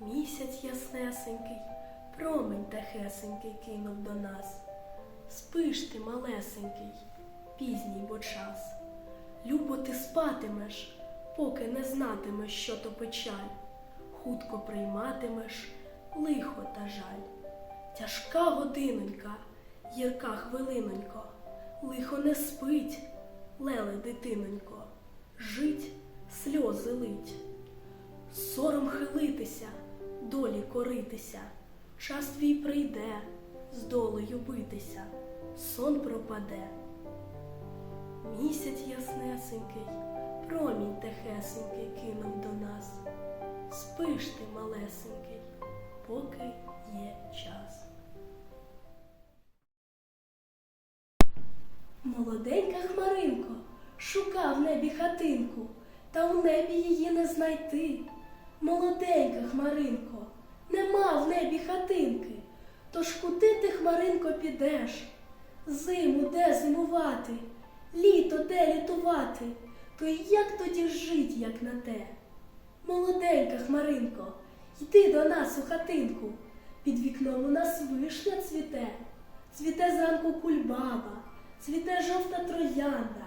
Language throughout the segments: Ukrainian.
Місяць яснесенький, промень тихесенький кинув до нас. Спиш ти, малесенький, пізній бо час. Любо ти спатимеш, поки не знатимеш, що то печаль. Хутко прийматимеш лихо та жаль. Тяжка годинонька, гірка хвилинонько, лихо не спить, леле дитинонько, жить сльози лить. Сором хилитися, долі коритися, час твій прийде, з долею битися, сон пропаде. Місяць яснесенький, промінь тихесенький кинув до нас. Спиш ти, малесенький, поки є час. Молоденька хмаринко шукав в небі хатинку, та у небі її не знайти. Молоденька хмаринко, нема в небі хатинки, тож куди ти, хмаринко, підеш? Зиму де зимувати, літо де літувати, то як тоді жить, як на те? Молоденька хмаринко, йди до нас у хатинку. Під вікном у нас вишня цвіте, цвіте зранку кульбаба, цвіте жовта троянда,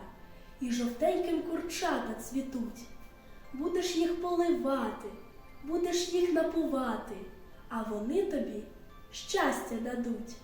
і жовтеньким курчата цвітуть. Будеш їх поливати, будеш їх напувати, а вони тобі щастя дадуть.